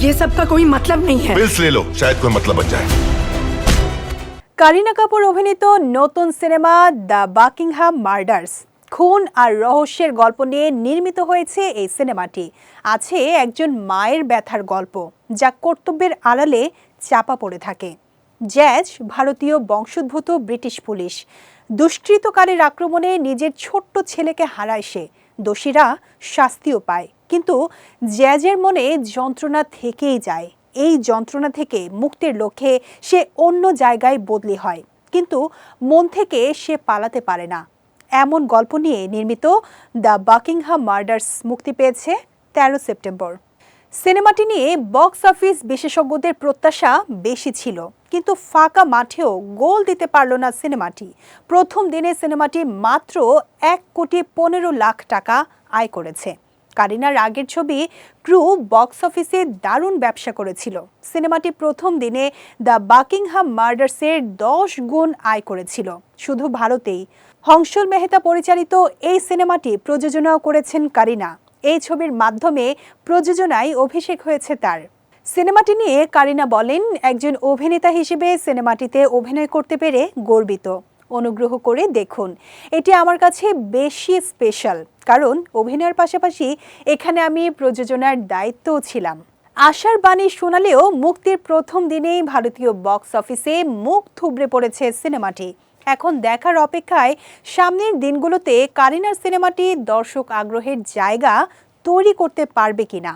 ये सब का कोई मतलब नहीं है पिल्स ले लो शायद कोई मतलब बन जाए কারিনা কাপুর অভিনীত নতুন সিনেমা দ্য বাকিংহাম মার্ডার্স খুন আর রহস্যের গল্প নিয়ে নির্মিত হয়েছে এই সিনেমাটি আছে একজন মায়ের ব্যথার গল্প যা কর্তব্যের আড়ালে চাপা পড়ে থাকে জ্যাজ ভারতীয় বংশোদ্ভূত ব্রিটিশ পুলিশ দুষ্কৃতকারীর আক্রমণে নিজের ছোট্ট ছেলেকে হারায় সে দোষীরা শাস্তিও পায় কিন্তু জ্যাজের মনে যন্ত্রণা থেকেই যায়। এই যন্ত্রণা থেকে মুক্তির লক্ষ্যে সে অন্য জায়গায় বদলি হয়। কিন্তু মন থেকে সে পালাতে পারে না। এমন গল্প নিয়ে নির্মিত দ্য বাকিংহাম মার্ডার্স মুক্তি পেয়েছে তেরো সেপ্টেম্বর। সিনেমাটি নিয়ে বক্স অফিস বিশেষজ্ঞদের প্রত্যাশা বেশি ছিল। কিন্তু ফাঁকা মাঠেও গোল দিতে পারল না সিনেমাটি। প্রথম দিনে সিনেমাটি মাত্র এক কোটি পনেরো লাখ টাকা আয় করেছে। কারিনার আগের ছবি ক্রু বক্স অফিসে দারুণ ব্যবসা করেছিল। সিনেমাটি প্রথম দিনে দ্য বাকিংহাম মার্ডার্সের দশ গুণ আয় করেছিল। শুধু ভারতেই। হংসল মেহতা পরিচালিত এই সিনেমাটি প্রযোজনাও করেছেন কারিনা। এই ছবির মাধ্যমে প্রযোজনায় অভিষেক হয়েছে তার। সিনেমাটি নিয়ে কারিনা বলেন, একজন অভিনেতা হিসেবে সিনেমাটিতে অভিনয় করতে পেরে গর্বিত। অনুগ্রহ করে দেখুন। এটি আমার কাছে বেশি স্পেশাল কারণ অভিনয়ের পাশাপাশি এখানে আমি প্রযোজনার দায়িত্বও ছিলাম। আশার বাণী শোনালেও মুক্তির প্রথম দিনেই ভারতীয় বক্স অফিসে মুখ থুবড়ে পড়েছে সিনেমাটি। এখন দেখার অপেক্ষায় সামনের দিনগুলোতে কারিনার সিনেমাটি দর্শক আগ্রহের জায়গা তৈরি করতে পারবে কিনা?